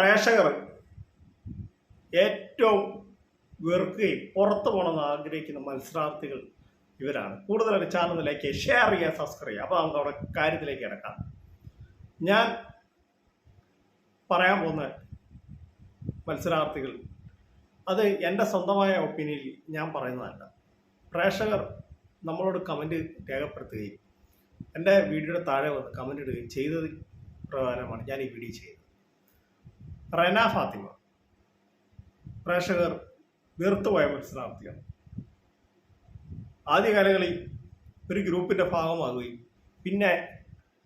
പ്രേക്ഷകർ ഏറ്റവും വെറുക്കുകയും പുറത്തു പോകണമെന്ന് ആഗ്രഹിക്കുന്ന മത്സരാർത്ഥികൾ ഇവരാണ്. കൂടുതലൊക്കെ ചാനലിലേക്ക് ഷെയർ ചെയ്യുക സബ്സ്ക്രൈബ് ചെയ്യുക അപ്പോൾ നമുക്ക് അവിടെ കാര്യത്തിലേക്ക് കിടക്കാം. ഞാൻ പറയാൻ പോകുന്ന മത്സരാർത്ഥികൾ അത് എന്റെ സ്വന്തമായ ഒപ്പീനിയനിൽ ഞാൻ പറയുന്നതല്ല. പ്രേക്ഷകർ നമ്മളോട് കമന്റ് രേഖപ്പെടുത്തുകയും എന്റെ വീഡിയോയുടെ താഴെ വന്ന് കമന്റ് ഇടുകയും ചെയ്തത് പ്രകാരമാണ് ഞാൻ ഈ വീഡിയോ ചെയ്തത്. റെന ഫാത്തിമ. പ്രേക്ഷകർ വെറുത്തുപോയ മത്സരാർത്ഥിയാണ് ആദ്യകാലങ്ങളിൽ ഒരു ഗ്രൂപ്പിന്റെ ഭാഗമാകുകയും പിന്നെ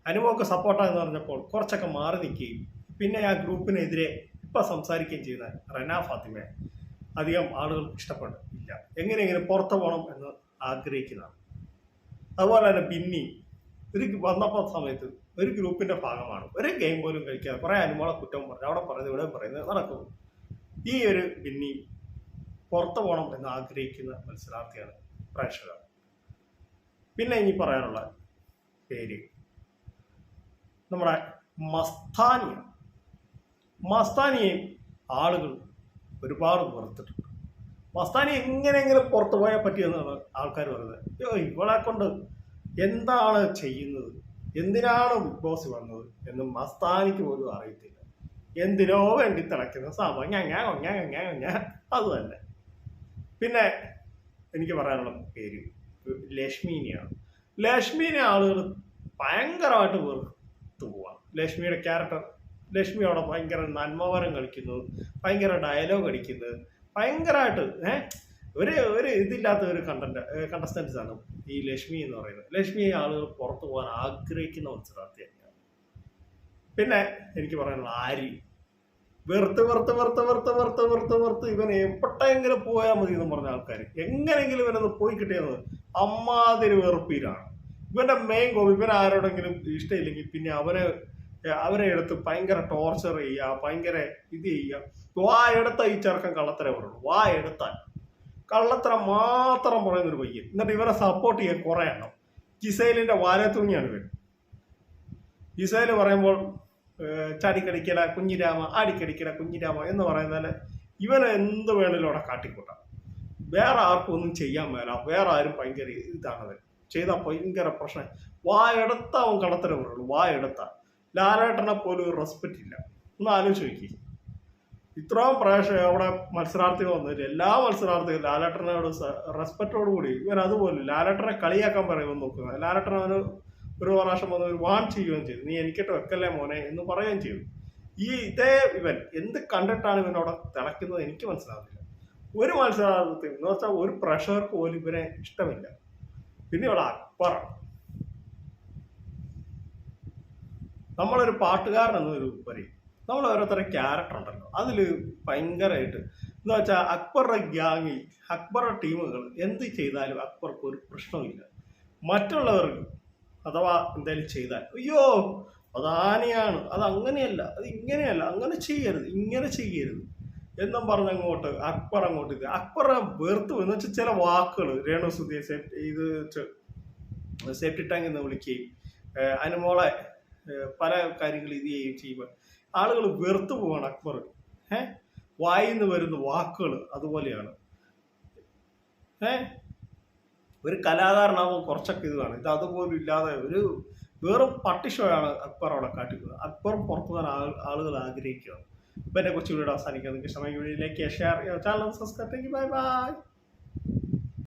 അനുഭവമൊക്കെ സപ്പോർട്ടാന്ന് പറഞ്ഞപ്പോൾ കുറച്ചൊക്കെ മാറി നിൽക്കുകയും പിന്നെ ആ ഗ്രൂപ്പിനെതിരെ ഇപ്പം സംസാരിക്കുകയും ചെയ്യുന്ന റെന ഫാത്തിമയെ അധികം ആളുകൾ ഇഷ്ടപ്പെട്ടില്ല. എങ്ങനെയെങ്കിലും എങ്ങനെ പുറത്തു പോകണം എന്ന് ആഗ്രഹിക്കുന്നതാണ്. അതുപോലെ തന്നെ ബിന്നി ഒരു വന്നപ്പോൾ സമയത്ത് ഒരു ഗ്രൂപ്പിന്റെ ഭാഗമാണ്. ഒരു ഗെയിം പോലും കഴിക്കാതെ കുറേ അനുമോളെ കുറ്റം പറഞ്ഞു അവിടെ പറയുന്നത് ഇവിടെ പറയുന്നത് നടക്കും. ഈ ഒരു പിന്നി പുറത്തു പോകണം എന്ന് ആഗ്രഹിക്കുന്ന മത്സരാർത്ഥിയാണ് പ്രേക്ഷകർ. പിന്നെ ഇനി പറയാനുള്ള പേര്. നമ്മുടെ മസ്താനിയ. മസ്താനിയെ ആളുകൾ ഒരുപാട് വെറുത്തിട്ടുണ്ട്. മസ്താനി എങ്ങനെയെങ്കിലും പുറത്തു പോയാൽ പറ്റിയെന്നാണ് ആൾക്കാർ പറയുന്നത്. ഇവളെ കൊണ്ട് എന്താണ് ചെയ്യുന്നത്? എന്തിനാണ് ബിഗ് ബോസ് വന്നത്? എന്ന് മസ്താനിക്ക് പോലും അറിയത്തില്ല. എന്തിനോ വേണ്ടി തിളയ്ക്കുന്ന സാമ ഞങ്ങ ഒങ്ങ ഞങ്ങ ഒങ്ങ അത് തന്നെ. പിന്നെ എനിക്ക് പറയാനുള്ള പേര് ലക്ഷ്മീനെയാണ്. ലക്ഷ്മീനെ ആളുകൾ ഭയങ്കരമായിട്ട് വെറുത്തു പോവാണ്. ലക്ഷ്മിയുടെ ക്യാരക്ടർ ലക്ഷ്മി അവിടെ ഭയങ്കര നന്മവരം കളിക്കുന്നു ഭയങ്കര ഡയലോഗ് അടിക്കുന്നത് ഭയങ്കരമായിട്ട് ഏഹ് ഒരു ഒരു ഇതില്ലാത്ത ഒരു കണ്ടന്റ് കണ്ടസ്റ്റൻസ് ആണ് ഈ ലക്ഷ്മി എന്ന് പറയുന്നത്. ലക്ഷ്മി ആളുകൾ പുറത്തു പോകാൻ ആഗ്രഹിക്കുന്ന മത്സരാർത്ഥിയാണ് പിന്നെ എനിക്ക് പറയാനുള്ള ആരി. വെറുത്ത് വെറുത്ത് വെറുത്ത് വെറുത്ത് വെറുത്ത് വെറുത്ത് വെറുത്ത് ഇവൻ എപ്പോഴെങ്കിലും പോയാൽ മതി എന്ന് പറഞ്ഞ ആൾക്കാർ. എങ്ങനെയെങ്കിലും ഇവനൊന്ന് പോയി കിട്ടിയത് അമ്മാതിരി വെറുപ്പീരാണ്. ഇവന്റെ മെയിൻ ഗോൾ ഇവൻ ആരോടെങ്കിലും ഇഷ്ടമില്ലെങ്കിൽ പിന്നെ അവരെ അവരെ എടുത്ത് ഭയങ്കര ടോർച്ചർ ചെയ്യുക ഭയങ്കര ഇത് ചെയ്യുക. വാ എടുത്ത ഈ ചെറുക്കൻ കള്ളത്തരേ പറയുള്ളൂ. വാ എടുത്താൽ. കള്ളത്തരം മാത്രം പറയുന്നൊരു പയ്യൻ. എന്നിട്ട് ഇവരെ സപ്പോർട്ട് ചെയ്യാൻ കുറേ എണ്ണം. ജിസൈലിന്റെ വാരത്തുണിയാണ് വരും ജിസൈൽ പറയുമ്പോൾ ചടിക്കടിക്കട കുഞ്ഞിരാമ ആടിക്കടിക്കട കുഞ്ഞിരാമ എന്ന് പറയുന്നതിൽ ഇവനെ എന്ത് വേണേലും അവിടെ കാട്ടിക്കൂട്ടാം. വേറെ ആർക്കും ഒന്നും ചെയ്യാൻ മേല. വേറെ ആരും ഭയങ്കര ഇതാണത് ചെയ്താൽ ഭയങ്കര പ്രശ്നം. വായെടുത്ത അവൻ കള്ളത്തരം വരുള്ളൂ വായെടുത്ത ലാലേട്ടനെ പോലും റെസ്പെക്റ്റ് ഇല്ല. ഒന്ന് ആലോചിച്ച് നോക്കി ഇത്രയും പ്രാവശ്യം അവിടെ മത്സരാർത്ഥികൾ വന്നിട്ട് എല്ലാ മത്സരാർത്ഥികളും ലാലേട്ടനോട് റെസ്പെക്റ്റോട് കൂടി ഇവൻ അതുപോലെ ലാലേട്ടനെ കളിയാക്കാൻ പറയുമെന്ന് നോക്കുക. ലാലേട്ടൻ അവന് ഒരു പ്രാവശ്യം വന്ന് ഒരു വാൺ ചെയ്യുകയും ചെയ്തു. നീ എനിക്കിട്ട് വെക്കല്ലേ മോനെ? എന്ന് പറയുകയും ചെയ്തു. ഈ ഇതേ ഇവൻ എന്ത് കണ്ടിട്ടാണ് ഇവൻ അവിടെ തിളയ്ക്കുന്നത് എനിക്ക് മനസ്സിലാവുന്നില്ല. ഒരു മത്സരാർത്ഥി എന്ന് വെച്ചാൽ ഒരു പ്രഷർക്ക് പോലും ഇവനെ ഇഷ്ടമില്ല. പിന്നെ ഇവിടെ അക്ബർ നമ്മളൊരു പാട്ടുകാരൻ എന്നൊരു പറയും നമ്മൾ ഓരോരുത്തരുടെ ക്യാരക്ടർ ഉണ്ടല്ലോ. അതിൽ ഭയങ്കരമായിട്ട് എന്ന് വെച്ചാൽ അക്ബറുടെ ഗ്യാങ്ങിൽ അക്ബറുടെ ടീമുകൾ എന്ത് ചെയ്താലും അക്ബർക്ക് ഒരു പ്രശ്നമില്ല മറ്റുള്ളവർ അഥവാ എന്തായാലും ചെയ്താൽ അയ്യോ അതാനെയാണ് അത് അങ്ങനെയല്ല അത് ഇങ്ങനെയല്ല അങ്ങനെ ചെയ്യരുത് ഇങ്ങനെ ചെയ്യരുത് എന്നും പറഞ്ഞ് അങ്ങോട്ട് അക്ബർ അങ്ങോട്ട് ഇത്. അക്ബറെ വെറുത്തു എന്ന് വെച്ചാൽ ചില വാക്കുകൾ രേണു സെറ്റ് ഇത് സേഫ്റ്റി ടാങ്ക് എന്ന് വിളിക്കുകയും അനുമോളെ പല കാര്യങ്ങൾ ഇത് ചെയ്യുകയും ചെയ്യുമ്പോൾ ആളുകൾ വെറുത്തു പോവാണ് അക്ബർ. ഏഹ് വായിന്ന് വരുന്ന വാക്കുകൾ അതുപോലെയാണ്. ഏഹ് ഒരു കലാകാരനാവും കുറച്ചൊക്കെ ഇത് കാണും. ഇത് അതുപോലും ഇല്ലാതെ ഒരു വെറും പട്ടിഷോയാണ് അക്ബർ അവിടെ കാട്ടിക്കുന്നത് അക്ബറും പുറത്തു പോകാൻ ആളുകൾ ആഗ്രഹിക്കുക. ഇപ്പം എന്നെ കൊച്ചു വീഡിയോ അവസാനിക്കുന്നത് നിങ്ങൾക്ക് ഇഷ്ടമായി വീഡിയോയിലേക്ക് share channel subscribe bye bye.